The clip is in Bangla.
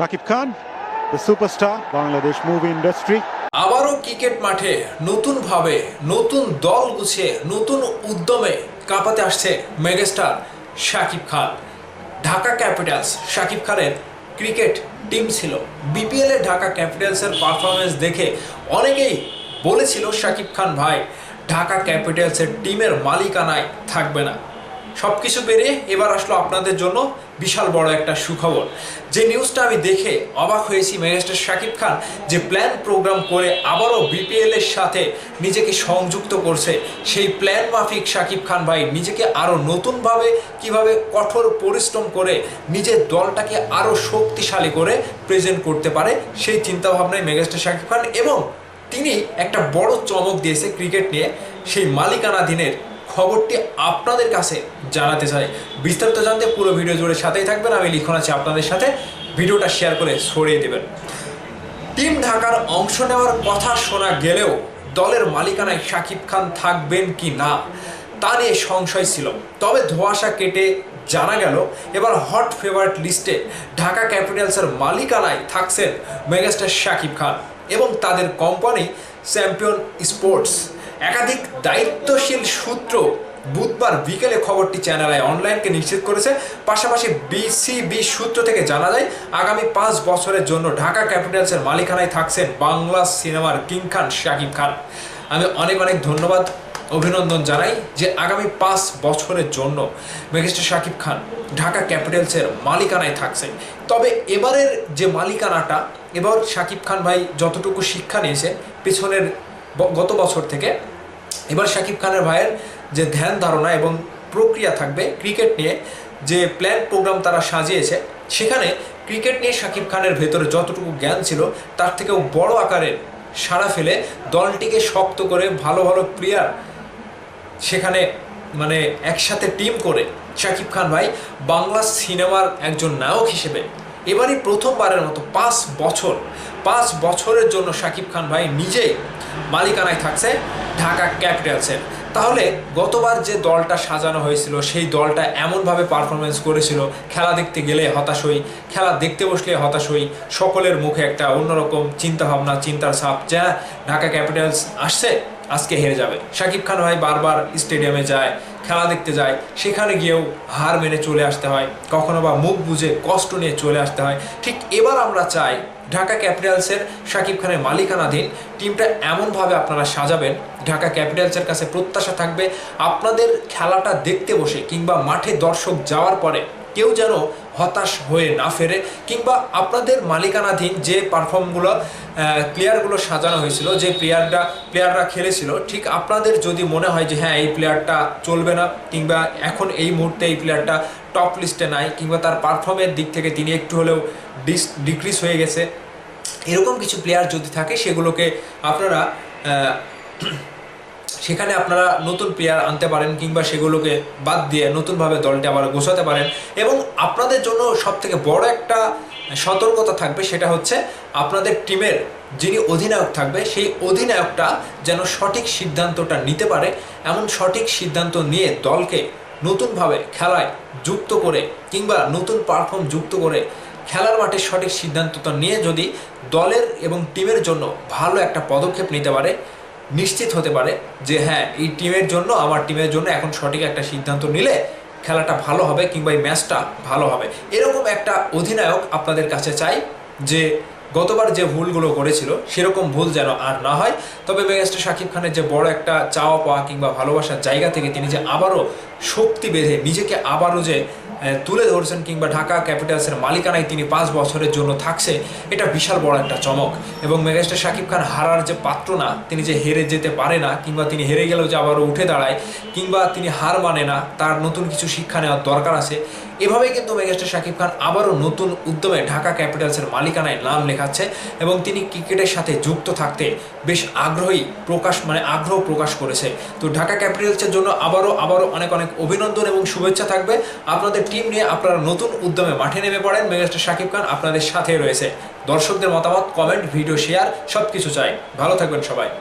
Rakib Khan the superstar, Bangladesh movie industry. আবারও ক্রিকেট মাঠে নতুনভাবে নতুন দল গুছিয়ে নতুন উদ্যমে কাঁপাতে আসছে মেগাস্টার শাকিব খান। ঢাকা ক্যাপিটালস শাকিব খানের ক্রিকেট টিম ছিল। বিপিএলে ঢাকা ক্যাপিটালসের পারফরমেন্স দেখে অনেকেই বলেছিল শাকিব খান ভাই ঢাকা ক্যাপিটালসের টিমের মালিকানায় থাকবে না। সব কিছু পেরিয়ে এবার আসলো আপনাদের জন্য বিশাল বড় একটা সুখবর। যে নিউজটা আমি দেখে অবাক হয়েছি মেগাস্টার শাকিব খান যে প্ল্যান প্রোগ্রাম করে আবারও বিপিএল এর সাথে নিজেকে সংযুক্ত করছে। সেই প্ল্যান মাফিক শাকিব খান ভাই নিজেকে আরও নতুনভাবে কীভাবে কঠোর পরিশ্রম করে নিজের দলটাকে আরও শক্তিশালী করে প্রেজেন্ট করতে পারে, সেই চিন্তাভাবনায় মেগাস্টার শাকিব খান এবং তিনি একটা বড় চমক দিয়েছে ক্রিকেট নিয়ে। সেই মালিকানাধীনের খবরটি আপনাদের কাছে জানাতে চাই। বিস্তারিত জানতে পুরো ভিডিও জুড়ে সাথেই থাকবেন। আমি লিখন আছি আপনাদের সাথে। ভিডিওটা শেয়ার করে ছড়িয়ে দেবেন। টিম ঢাকার অংশ নেওয়ার কথা শোনা গেলেও দলের মালিকানায় শাকিব খান থাকবেন কি না, তা নিয়ে সংশয় ছিল। তবে ধোঁয়াশা কেটে জানা গেল, এবার হট ফেভারিট লিস্টে ঢাকা ক্যাপিটালসের মালিকানায় থাকছেন মেগাস্টার শাকিব খান এবং তাদের কোম্পানি চ্যাম্পিয়ন স্পোর্টস একাধিক দায়িত্বশীল সূত্র বুধবার বিকেলে খবরটি চ্যানেল আই অনলাইনকে নিশ্চিত করেছে। পাশাপাশি বিসিবি সূত্র থেকে জানা যায়, আগামী পাঁচ বছরের জন্য ঢাকা ক্যাপিটালসের মালিকানায় থাকছেন বাংলা সিনেমার কিং খান, শাকিব খান। আমি অনেক অনেক ধন্যবাদ, অভিনন্দন জানাই যে আগামী পাঁচ বছরের জন্য মেগাস্টার শাকিব খান ঢাকা ক্যাপিটালসের মালিকানায় থাকছেন। তবে এবারের যে মালিকানাটা, এবার শাকিব খান ভাই যতটুকু শিক্ষা নিয়েছে পিছনের গত বছর থেকে এবার শাকিব খানের ভাইয়ের যে ধ্যান ধারণা এবং প্রক্রিয়া থাকবে ক্রিকেট নিয়ে যে প্ল্যান প্রোগ্রাম তারা সাজিয়েছে, সেখানে ক্রিকেট নিয়ে শাকিব খানের ভেতরে যতটুকু জ্ঞান ছিল, তার থেকেও বড় আকারের সাড়া ফেলে দলটিকে শক্ত করে ভালো ভালো প্লেয়ার সেখানে মানে একসাথে টিম করে শাকিব খান ভাই বাংলা সিনেমার একজন নায়ক হিসেবে। এবারই প্রথমবারের মতো পাঁচ বছর, পাঁচ বছরের জন্য শাকিব খান ভাই নিজেই মালিকানায় থাকছে ঢাকা ক্যাপিটালসের। তাহলে গতবার যে দলটা সাজানো হয়েছিল, সেই দলটা এমনভাবে পারফরমেন্স করেছিল, খেলা দেখতে গেলে হতাশ হই, খেলা দেখতে বসলে হতাশ হই, সকলের মুখে একটা অন্যরকম চিন্তাভাবনা, চিন্তার ছাপ, যা ঢাকা ক্যাপিটালস আসছে, আজকে হেরে যাবে। শাকিব খান ভাই বারবার স্টেডিয়ামে যায় খেলা দেখতে যায়, সেখানে গিয়েও হার মেনে চলে আসতে হয়, কখনো বা মুখ বুঝে কষ্ট নিয়ে চলে আসতে হয়। ঠিক এবার আমরা চাই, ঢাকা ক্যাপিটালসের সাকিব খানের মালিকানাধীন টিমটা এমনভাবে আপনারা সাজাবেন, ঢাকা ক্যাপিটালসের কাছে প্রত্যাশা থাকবে আপনাদের খেলাটা দেখতে বসে কিংবা মাঠে দর্শক যাওয়ার পরে। কেউ যেন হতাশ হয়ে না ফেরে কিংবা আপনাদের মালিকানাধীন যে পারফর্মগুলো প্লেয়ারগুলো সাজানো হয়েছিল, যে প্লেয়াররা প্লেয়াররা খেলেছিল, ঠিক আপনাদের যদি মনে হয় যে হ্যাঁ এই প্লেয়ারটা চলবে না কিংবা এখন এই মুহূর্তে এই প্লেয়ারটা টপ লিস্টে নাই কিংবা তার পারফর্মের দিক থেকে তিনি একটু হলেও ডিস ডিক্রিজ হয়ে গেছে, এরকম কিছু প্লেয়ার যদি থাকে সেগুলোকে আপনারা সেখানে আপনারা নতুন প্লেয়ার আনতে পারেন কিংবা সেগুলোকে বাদ দিয়ে নতুনভাবে দলটি আবার গোছাতে পারেন। এবং আপনাদের জন্য সব থেকে বড় একটা সতর্কতা থাকবে সেটা হচ্ছে আপনাদের টিমের যিনি অধিনায়ক থাকবে, সেই অধিনায়কটা যেন সঠিক সিদ্ধান্তটা নিতে পারে। এমন সঠিক সিদ্ধান্ত নিয়ে দলকে নতুনভাবে খেলায় যুক্ত করে কিংবা নতুন পারফর্ম যুক্ত করে খেলার মাঠে সঠিক সিদ্ধান্তটা নিয়ে যদি দলের এবং টিমের জন্য ভালো একটা পদক্ষেপ নিতে পারে নিশ্চিত হতে পারে যে হ্যাঁ এই টিমের জন্য, আমার টিমের জন্য এখন সঠিক একটা সিদ্ধান্ত নিলে খেলাটা ভালো হবে কিংবা এই ম্যাচটা ভালো হবে। এরকম একটা অধিনায়ক আপনাদের কাছে চাই যে গতবার যে ভুলগুলো করেছিল, সেরকম ভুল যেন আর না হয়। তবে মেগাস্টার শাকিব খানের যে বড় একটা চাওয়া পাওয়া কিংবা ভালোবাসার জায়গা থেকে তিনি যে আবারও শক্তি বেঁধে নিজেকে আবারও যে তুলে ধরছেন কিংবা ঢাকা ক্যাপিটালসের মালিকানায় তিনি পাঁচ বছরের জন্য থাকছে, এটা বিশাল বড় একটা চমক। এবং মেগাস্টার শাকিব খান হারার যে পাত্র না তিনি যে হেরে যেতে পারে না, কিংবা তিনি হেরে গেলেও যে আবারও উঠে দাঁড়ায়, কিংবা তিনি হার মানে না, তার নতুন কিছু শিক্ষা নেওয়ার দরকার আছে, এভাবেই কিন্তু মেগাস্টার শাকিব খান আবারও নতুন উদ্যমে ঢাকা ক্যাপিটালসের মালিকানায় নাম লেখাচ্ছে এবং তিনি ক্রিকেটের সাথে যুক্ত থাকতে বেশ আগ্রহী প্রকাশ মানে আগ্রহ প্রকাশ করেছে। তো ঢাকা ক্যাপিটালসের জন্য আবারও আবারও অনেক অনেক অভিনন্দন এবং শুভেচ্ছা থাকবে। আপনাদের টিম নিয়ে আপনারা নতুন উদ্যমে মাঠে নেমে পড়েন। মেগাস্টার শাকিব খান আপনাদের সাথে রয়েছে। দর্শকদের মতামত কমেন্ট ভিডিও শেয়ার সব কিছু চাই। ভালো থাকবেন সবাই।